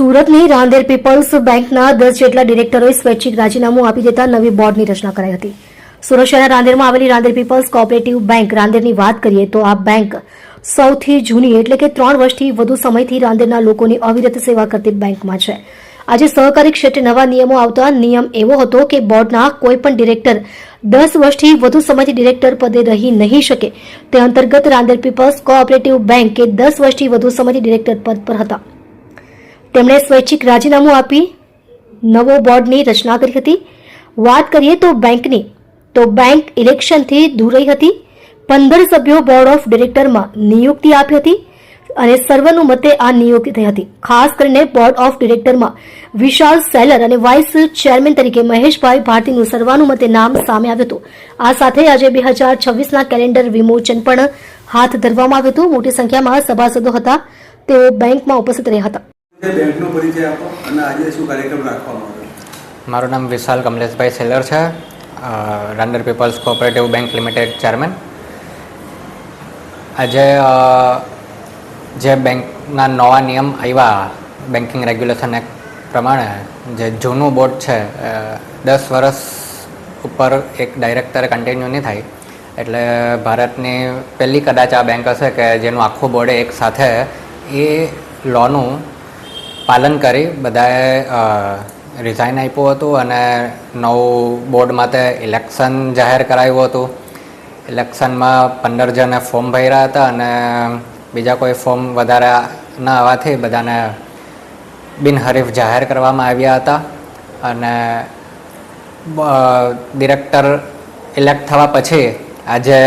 સુરતની રાંદેર પીપલ્સ બેંકના દસ જેટલા ડિરેક્ટરોએ સ્વૈચ્છિક રાજીનામું આપી દેતા નવી બોર્ડની રચના કરાઈ હતી. સુરત શહેરના રાંદેરમાં આવેલી રાંદેર પીપલ્સ કોઓપરેટિવ બેંક રાંદેરની વાત કરીએ તો આ બેંક સૌથી જૂની એટલે કે ત્રણ વર્ષથી વધુ સમયથી રાંદેરના લોકોની અવિરત સેવા કરતી બેંકમાં છે. આજે સહકારી ક્ષેત્રે નવા નિયમો આવતા નિયમ એવો હતો કે બોર્ડના કોઈપણ ડિરેક્ટર દસ વર્ષથી વધુ સમયથી ડિરેક્ટર પદે રહી નહીં શકે. તે અંતર્ગત રાંદેર પીપલ્સ કોઓપરેટિવ બેંક કે દસ વર્ષથી વધુ સમયથી ડિરેક્ટર પદ પર હતા. તેમણે સ્વૈચ્છિક રાજીનામું આપી, નવો બોર્ડની રચના કરી હતી. વાત કરીએ તો બેંકની, તો બેંક ઇલેક્શનથી દૂર રહી હતી. પંદર સભ્યો બોર્ડ ઓફ ડિરેક્ટરમાં નિયુક્તિ આપી હતી અને સર્વાનુમતે આ નિયુક્તિ થઈ હતી. ખાસ કરીને બોર્ડ ઓફ ડિરેક્ટરમાં વિશાલ સેલર અને વાઇસ ચેરમેન તરીકે મહેશભાઈ ભારતીનું સર્વાનુમતે નામ સામે આવ્યું હતું. આ સાથે આજે બે હજાર છવ્વીસના કેલેન્ડર વિમોચન પણ હાથ ધરવામાં આવ્યું હતું. મોટી સંખ્યામાં સભાસદો હતા. તેઓ બેંકમાં ઉપસ્થિત રહ્યા હતા. બેંકનો પરિચય આપો અને આજે શું કાર્યક્રમ રાખવામાં આવ્યો? મારું નામ વિશાલ કમલેશભાઈ સેલર છે Rander people's cooperative bank limited chairman. આજે જે બેંકના નવા નિયમ આવ્યા બેન્કિંગ રેગ્યુલેશન એક્ટ પ્રમાણે, જે જૂનું બોર્ડ છે દસ વર્ષ ઉપર એક ડાયરેક્ટર કન્ટિન્યુ નહીં થાય. એટલે ભારતની પહેલી કદાચ આ બેંક હશે કે જેનું આખું બોર્ડે એક સાથે, એ લોનું પાલન કરી, બધાએ રિઝાઇન આપ્યું હતું અને નવું બોર્ડ માટે ઇલેક્શન જાહેર કરાવ્યું હતું. ઇલેક્શનમાં પંદર જણે ફોર્મ ભર્યા હતા અને બીજા કોઈ ફોર્મ વધારે ન આવવાથી બધાને બિનહરીફ જાહેર કરવામાં આવ્યા હતા. અને ડિરેક્ટર ઇલેક્ટ થવા પછી આજે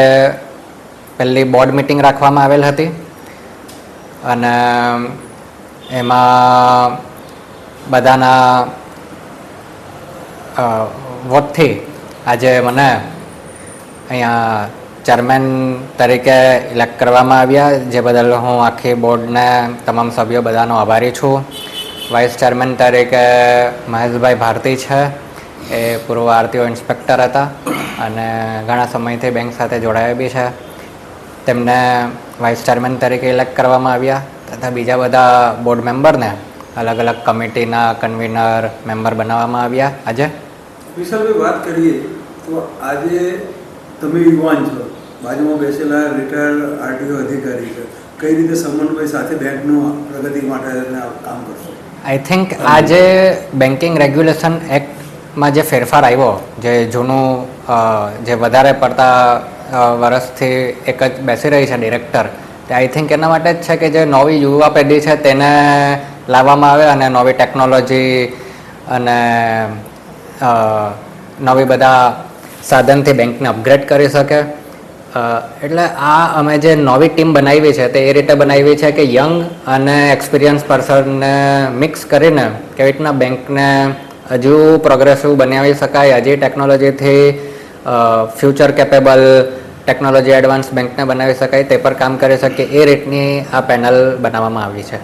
પહેલી બોર્ડ મિટિંગ રાખવામાં આવેલ હતી. અને એમાં બધાના વોટથી આજે મને અહીંયા ચેરમેન તરીકે ઇલેક્ટ કરવામાં આવ્યા, જે બદલ હું આખી બોર્ડને, તમામ સભ્યો બધાનો આભારી છું. વાઇસ ચેરમેન તરીકે મહેશભાઈ ભારતી છે. એ પૂર્વ આરટીઓ ઇન્સ્પેક્ટર હતા અને ઘણા સમયથી બેંક સાથે જોડાયા બી છે. તેમને વાઇસ ચેરમેન તરીકે ઇલેક્ટ કરવામાં આવ્યા. તથા બીજા બધા બોર્ડ મેમ્બરને અલગ અલગ કમિટીના કન્વીનર મેમ્બર બનાવવામાં આવ્યા. આજે? વિશાલભાઈ વાત કરીએ તો આજે તમે યુવાન છો. બાજુમાં બેસેલા રિટાયર્ડ આરટીઓ અધિકારી છે. કઈ રીતે સમન્વય સાથે બેંકનું પ્રગતિ માટે કામ કરશો? આઈ થિંક આજે બેન્કિંગ રેગ્યુલેશન એક્ટમાં જે ફેરફાર આવ્યો જે જૂનું જે વધારે પડતા વર્ષથી એક જ બેસી રહી છે ડિરેક્ટર તે આઈ થિંક એના માટે જ છે કે જે નવી યુવા પેઢી છે તેને લાવવામાં આવે અને નવી ટેકનોલોજી અને નવી બધા સાધનથી બેંકને અપગ્રેડ કરી શકે. એટલે આ અમે જે નવી ટીમ બનાવી છે તે એ રીતે બનાવી છે કે યંગ અને એક્સપિરિયન્સ પર્સનને મિક્સ કરીને કેવી રીતના બેંકને હજુ પ્રોગ્રેસિવ બનાવી શકાય, હજી ટેકનોલોજીથી ફ્યુચર કેપેબલ ટેકનોલોજી એડવાન્સ બેંકને બનાવી શકાય તે પર કામ કરી શકે એ રીતની આ પેનલ બનાવવામાં આવી છે.